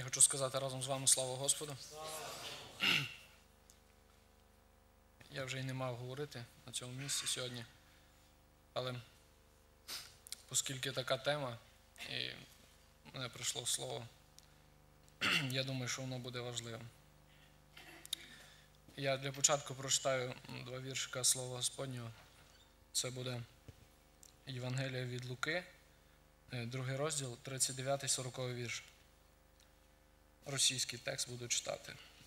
Я хочу сказати разом з вами слава Господу. Я вже й не мав говорити на цьому місці сьогодні. Але оскільки така тема, і мене прийшло слово, я думаю, що воно буде важливим. Я для початку прочитаю два віршика Слова Господнього. Це буде Євангелія від Луки, е, другий розділ, 39-40 вірш. Російский текст буду читать.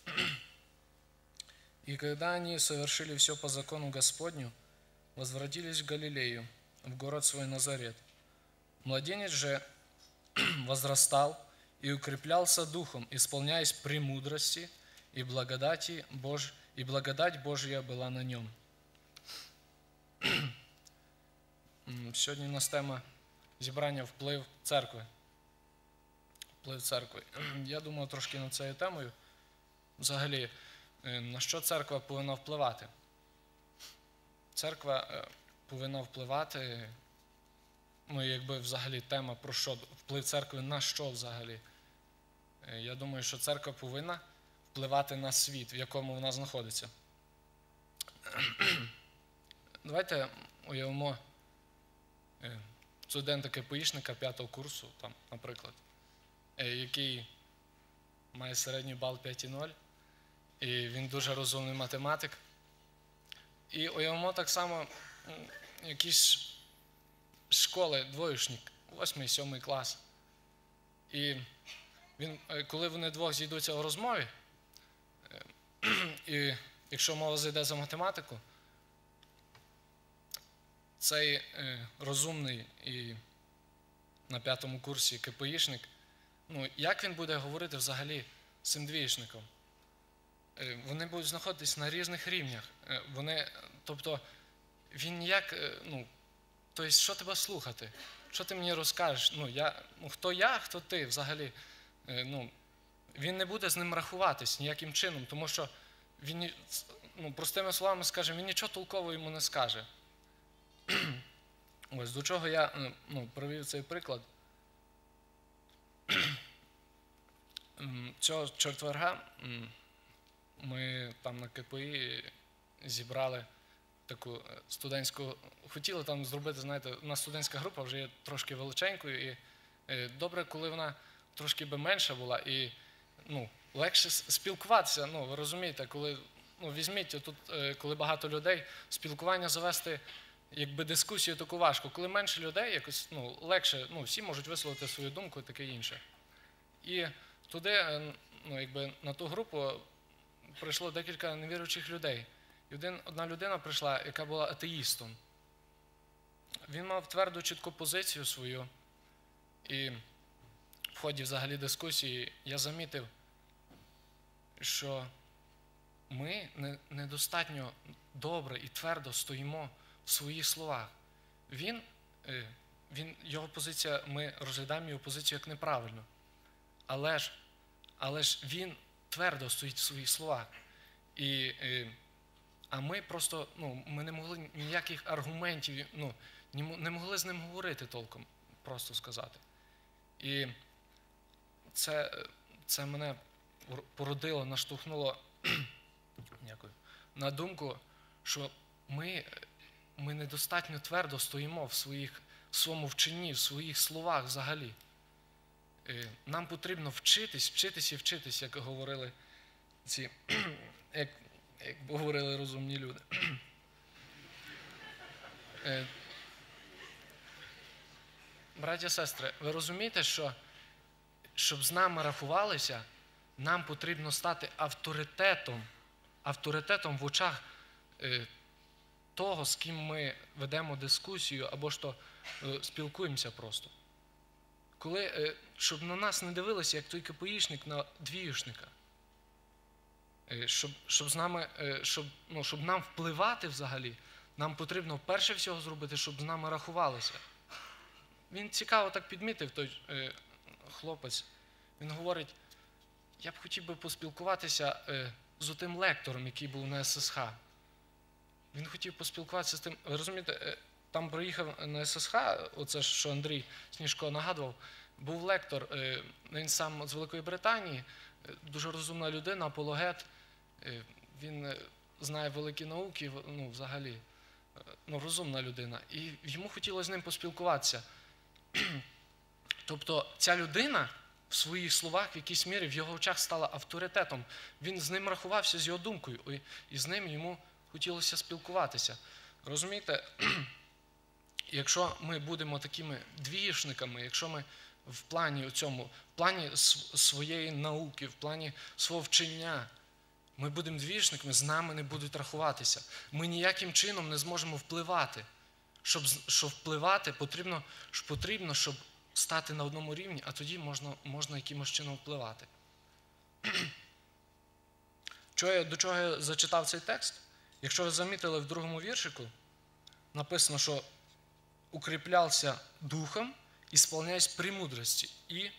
«И когда они совершили все по закону Господню, возвратились в Галилею, в город свой Назарет. Младенец же возрастал и укреплялся духом, исполняясь премудрости, и, благодати Бож... и благодать Божья была на нем». М, Сьогодні у нас тема зібрання вплив церкви Вплив церкви. Я думав трошки над цією темою. Взагалі, е, на що церква повинна впливати? Церква е, повинна впливати, ну, якби взагалі тема про що? Вплив церкви на що взагалі? Е, Я думаю, що церква повинна впливати на світ, в якому вона знаходиться. Давайте уявимо студента КПІшника п'ятого курсу, там, наприклад який має середній бал 5,0, і він дуже розумний математик. І уявимо так само якісь школи, двоєшник, 8-7 клас. І він, е, коли вони двох зійдуться в розмові, е, і якщо мова зайде за математику, цей е, розумний і на п'ятому курсі КПІшник ну, як він буде говорити взагалі з цим двієчником? Е, Вони будуть знаходитись на різних рівнях. Е, Вони, тобто, він ніяк, е, ну, тобто, що тебе слухати? Що ти мені розкажеш? Ну, я, ну, хто я, хто ти взагалі? Ну, він не буде з ним рахуватись ніяким чином, тому що він, ну, простими словами скаже, він нічого толкового йому не скаже. Ось до чого я ну, провів цей приклад. Цього четверга ми там на КПІ зібрали таку е, студентську. Хотіли там зробити, знаєте, у нас студентська група вже є трошки величенькою, і е, добре, коли вона трошки би менша була, і ну, легше спілкуватися. Ну, ви розумієте, коли ну, візьміть тут, е, коли багато людей, спілкування завести. Якби дискусію таку важко. Коли менше людей, якось ну, легше, ну, всі можуть висловити свою думку і таке інше. І туди, е, ну, якби на ту групу прийшло декілька невіруючих людей. І один, одна людина прийшла, яка була атеїстом. Він мав тверду чітку позицію свою. І в ході взагалі дискусії я замітив, що ми недостатньо добре і твердо стоїмо в своїх словах. Він, е, він, його позиція, ми розглядаємо його позицію як неправильно. Але ж, але ж він твердо стоїть в своїх словах. І, е, а ми просто ну, ми не могли ніяких аргументів, ну, не могли з ним говорити толком, просто сказати. І це, е, це мене породило, наштовхнуло на думку, що ми, ми недостатньо твердо стоїмо в, своїх, в своєму вченні, в своїх словах взагалі. Е, Нам потрібно вчитись, вчитись і вчитись, як говорили ці, як, як говорили розумні люди. Е, Браття сестри, ви розумієте, що щоб з нами рахувалися, нам потрібно стати авторитетом, авторитетом в очах е, того, з ким ми ведемо дискусію або е, спілкуємося просто. Коли, е, щоб на нас не дивилися, як той КПІшник на двіюшника. Е, Щоб, щоб, з нами, е, щоб, ну, щоб нам впливати взагалі, нам потрібно перше всього зробити, щоб з нами рахувалися. Він цікаво так підмітив, той е, хлопець. Він говорить: я б хотів би поспілкуватися е, з отим лектором, який був на ССХ. Він хотів поспілкуватися з тим. Ви розумієте, там приїхав на ССХ, оце ж, що Андрій Сніжко нагадував, був лектор, е, він сам з Великої Британії, е, дуже розумна людина, апологет. Е, Він знає великі науки, ну, взагалі, ну, розумна людина. І йому хотілося з ним поспілкуватися. Тобто ця людина в своїх словах в якійсь мірі в його очах стала авторитетом. Він з ним рахувався з його думкою, і з ним йому хотілося спілкуватися. Розумієте, якщо ми будемо такими двієшниками, якщо ми в плані цьому, в плані своєї науки, в плані свого вчення, ми будемо двіжниками, з нами не будуть рахуватися. Ми ніяким чином не зможемо впливати. Щоб, щоб впливати, потрібно, потрібно, щоб стати на одному рівні, а тоді можна, можна якимось чином впливати. Чого до чого я зачитав цей текст? Якщо ви замітили в другому віршику, написано, що укріплявся духом і сповняясь премудрості, і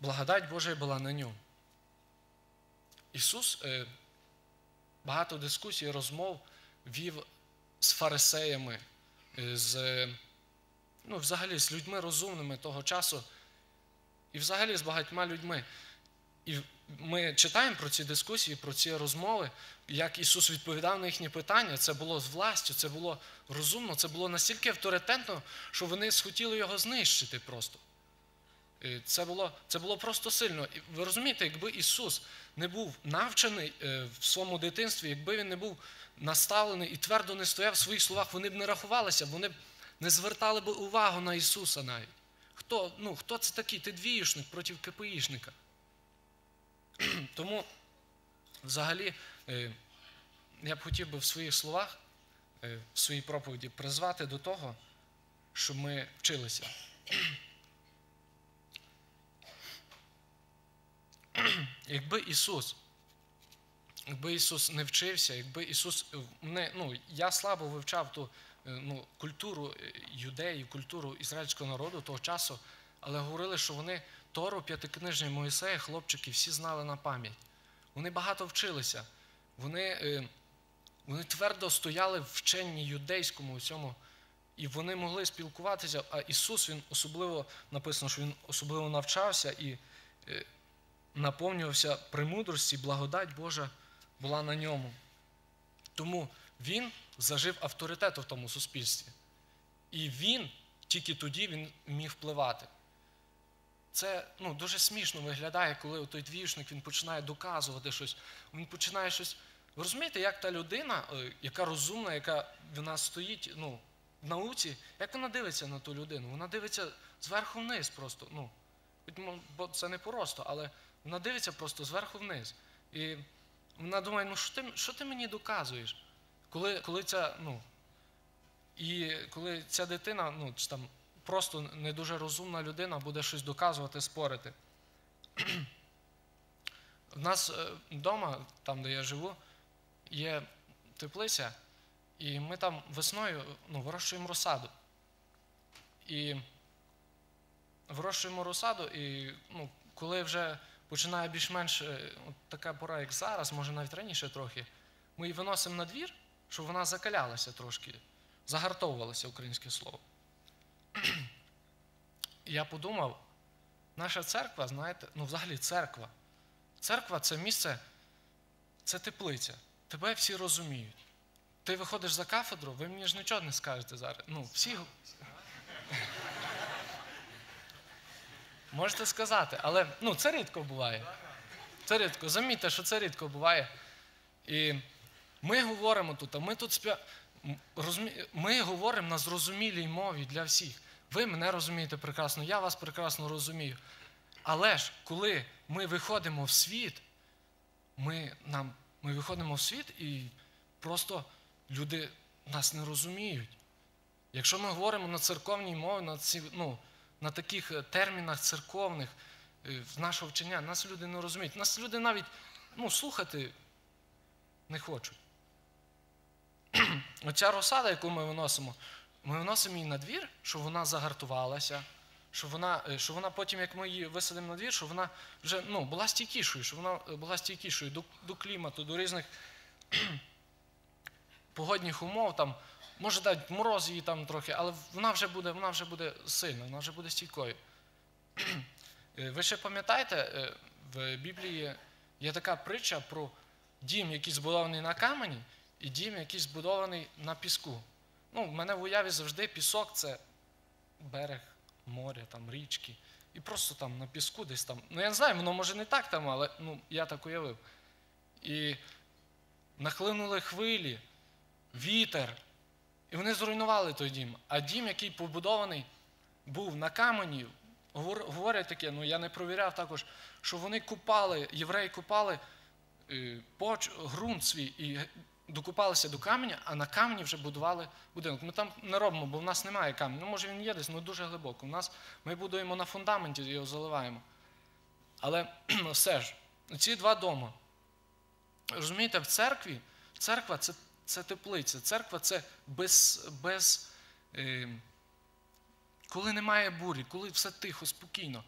благодать Божия була на ньому. Ісус е, багато дискусій, розмов вів з фарисеями, е, з, ну, взагалі з людьми розумними того часу, і взагалі з багатьма людьми. І ми читаємо про ці дискусії, про ці розмови, як Ісус відповідав на їхні питання. Це було з властю, це було розумно, це було настільки авторитетно, що вони схотіли його знищити просто. Е, Це було, це було просто сильно. І ви розумієте, якби Ісус не був навчений е, в своєму дитинстві, якби він не був наставлений і твердо не стояв в своїх словах, вони б не рахувалися, вони б не звертали б увагу на Ісуса навіть. Хто, ну, хто це такий? Ти двіюшник проти КПІшника. Тому, взагалі, е, я б хотів би в своїх словах, е, в своїй проповіді призвати до того, щоб ми вчилися. Якби Ісус, якби Ісус не вчився, якби Ісус не, ну, я слабо вивчав ту е, ну, культуру е, юдеїв, культуру ізраїльського народу того часу, але говорили, що вони Тору, п'ятикнижні Моїсея, хлопчики, всі знали на пам'ять. Вони багато вчилися. Вони, е, вони твердо стояли в вченні юдейському усьому, і вони могли спілкуватися. А Ісус, Він особливо написано, що Він особливо навчався і е, наповнювався премудрості, благодать Божа була на ньому. Тому він зажив авторитету в тому суспільстві. І він тільки тоді він міг впливати. Це ну, дуже смішно виглядає, коли той двіжник він починає доказувати щось. Він починає щось. Ви розумієте, як та людина, е, яка розумна, яка в нас стоїть ну, в науці, як вона дивиться на ту людину? Вона дивиться зверху вниз просто. Ну, бо це не просто, але вона дивиться просто зверху вниз. І вона думає, ну що ти, що ти мені доказуєш? Коли, коли ця, ну, і коли ця дитина, ну, чи там просто не дуже розумна людина буде щось доказувати, спорити. У нас вдома, там, де я живу, є теплиця, і ми там весною ну, вирощуємо розсаду. І вирощуємо розсаду, і ну, коли вже починає більш-менш е, така пора, як зараз, може навіть раніше трохи, ми її виносимо на двір, щоб вона закалялася трошки, загартовувалася українське слово. Я подумав, наша церква, знаєте, ну взагалі церква. Церква це місце, це теплиця. Тебе всі розуміють. Ти виходиш за кафедру, ви мені ж нічого не скажете зараз. Ну, всі. Можете сказати, але ну, це рідко буває. Це рідко. Замітьте, що це рідко буває. І ми говоримо тут, а ми тут спя... ми говоримо на зрозумілій мові для всіх. Ви мене розумієте прекрасно, я вас прекрасно розумію. Але ж, коли ми виходимо в світ, ми, нам, ми виходимо в світ і просто люди нас не розуміють. Якщо ми говоримо на церковній мові, на, ці, ну, на таких е, термінах церковних е, нашого вчення, нас люди не розуміють. Нас люди навіть ну, слухати не хочуть. Оця розсада, яку ми виносимо, ми виносимо її на двір, щоб вона загартувалася, щоб вона, е, щоб вона потім, як ми її висадимо на двір, щоб вона вже ну, була стійкішою, щоб вона е, була стійкішою до, до клімату, до різних погодних умов. Там, може дати мороз її там трохи, але вона вже буде, вона вже буде сильна, вона вже буде стійкою. Е, Ви ще пам'ятаєте, в Біблії є така притча про дім, який збудований на камені, і дім, який збудований на піску. Ну, в мене в уяві завжди пісок це берег моря, там річки. І просто там на піску десь там. Ну я не знаю, воно може не так там, але ну, я так уявив. І нахлинули хвилі, вітер. І вони зруйнували той дім. А дім, який побудований був на камені, говорять таке, ну я не провіряв також, що вони купали, євреї купали е, ґрунт свій і докупалися до каменя, а на камені вже будували будинок. Ми там не робимо, бо в нас немає каменю. Ну, може він є десь, але дуже глибоко. У нас ми будуємо на фундаменті його заливаємо. Але все ж, ці два дома. Розумієте, в церкві, церква це, це теплиця, церква це без, без е, коли немає бурі, коли все тихо, спокійно.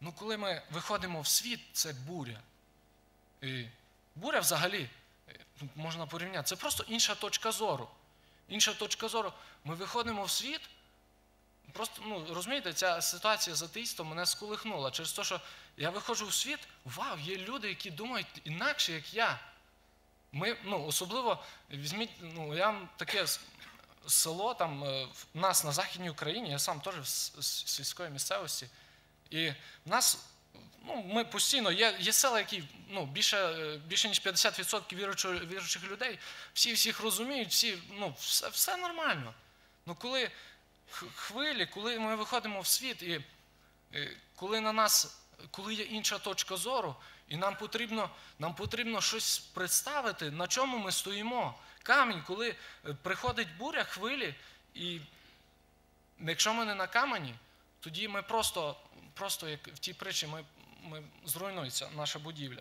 Ну, коли ми виходимо в світ, це буря. І буря взагалі ну, можна порівняти. Це просто інша точка зору. Інша точка зору. Ми виходимо в світ. Просто, ну, розумієте, ця ситуація з атеїстом мене сколихнула. Через те, що я виходжу в світ, вау, є люди, які думають інакше, як я. Ми, ну, особливо, візьміть, ну, я таке село, там, е, в нас на Західній Україні, я сам теж з сільської місцевості. І в нас, ну, ми постійно, є, є села, які ну, більше, е, більше ніж 50% віруючих, віруючих людей, всі всіх розуміють, всі, ну, все, все нормально. Ну, коли хвилі, коли ми виходимо в світ, і е, коли на нас, коли є інша точка зору, і нам потрібно, нам потрібно щось представити, на чому ми стоїмо. Камінь, коли е, приходить буря, хвилі, і якщо ми не на камені, тоді ми просто, просто як в тій притчі, ми, ми зруйнується наша будівля.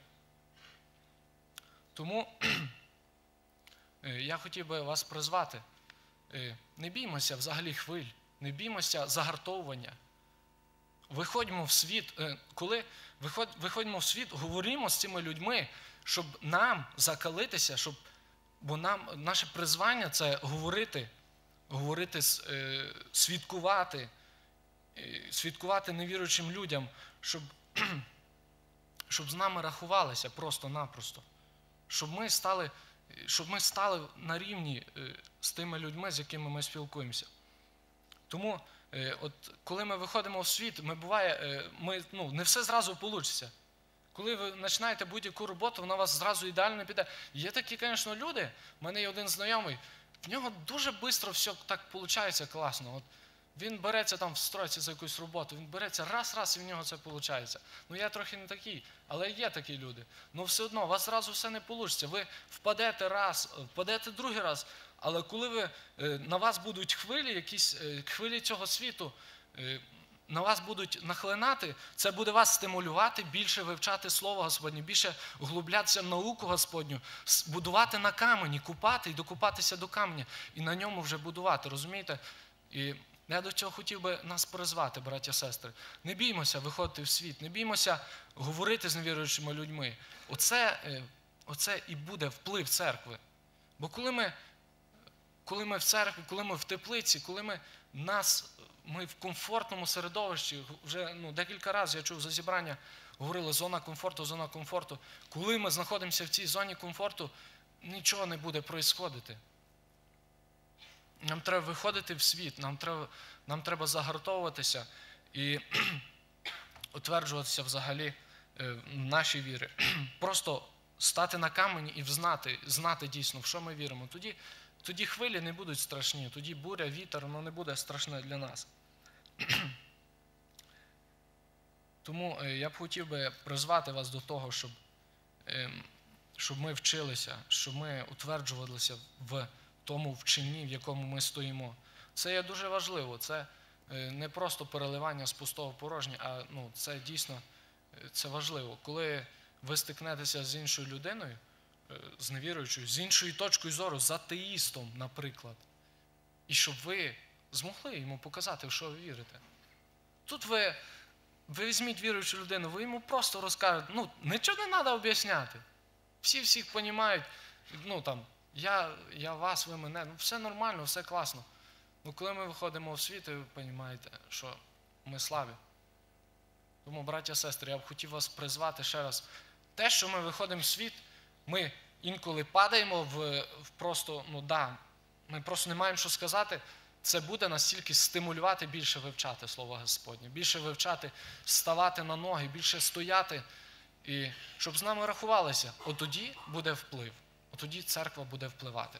Тому е, я хотів би вас призвати. Е, Не біймося взагалі хвиль, не біймося загартовування. Виходьмо в світ, е, коли виход- виходимо в світ, говоримо з цими людьми, щоб нам закалитися, щоб, бо нам наше призвання це говорити, говорити, свідкувати, свідкувати невіруючим людям, щоб, щоб з нами рахувалися просто-напросто. Щоб ми стали, щоб ми стали на рівні е, з тими людьми, з якими ми спілкуємося. Тому, е, от коли ми виходимо в світ, ми буває, е, ми, ну, не все зразу вийде. Коли ви починаєте будь-яку роботу, вона вас зразу ідеально піде. Є такі, звісно, люди. У мене є один знайомий, в нього дуже швидко все так виходить класно. От він береться там встроїться за якусь роботу, він береться раз-раз і в нього це виходить. Ну я трохи не такий, але є такі люди. Ну все одно, у вас зразу все не вийде. Ви впадете раз, впадете другий раз. Але коли ви, е, на вас будуть хвилі, якісь е, хвилі цього світу, е, на вас будуть нахлинати, це буде вас стимулювати більше вивчати Слово Господнє, більше углублятися в науку Господню, будувати на камені, купати і докупатися до каменя, і на ньому вже будувати, розумієте? І я до цього хотів би нас призвати, браття сестри. Не біймося виходити в світ, не біймося говорити з невіруючими людьми. Оце, е, оце і буде вплив церкви. Бо коли ми, коли ми в церкві, коли ми в теплиці, коли ми нас, ми в комфортному середовищі, вже ну, декілька разів я чув за зібрання, говорили зона комфорту, зона комфорту. Коли ми знаходимося в цій зоні комфорту, нічого не буде проїсходити. Нам треба виходити в світ, нам треба, нам треба загартовуватися і утверджуватися взагалі е, в нашій вірі. Просто стати на камені і взнати, знати дійсно, в що ми віримо. Тоді, тоді хвилі не будуть страшні, тоді буря, вітер, воно не буде страшне для нас. Тому е, я б хотів би призвати вас до того, щоб, ем, щоб ми вчилися, щоб ми утверджувалися в тому вченні, в якому ми стоїмо. Це є дуже важливо. Це е, не просто переливання з пустого в порожнє, а ну, це дійсно е, це важливо. Коли ви стикнетеся з іншою людиною, е, з невіруючою, з іншою точкою зору, з атеїстом, наприклад, і щоб ви змогли йому показати, в що ви вірите. Тут ви, ви візьміть віруючу людину, ви йому просто розкажете, ну, нічого не треба об'ясняти. Всі всіх розуміють, ну там, я, я вас, ви мене, ну все нормально, все класно. Ну коли ми виходимо в світ, ви розумієте, що ми слабі. Тому, браття сестри, я б хотів вас призвати ще раз. Те, що ми виходимо в світ, ми інколи падаємо в, в просто, ну да, ми просто не маємо що сказати. Це буде настільки стимулювати більше вивчати Слово Господнє, більше вивчати, ставати на ноги, більше стояти, і щоб з нами рахувалися. От тоді буде вплив, тоді церква буде впливати.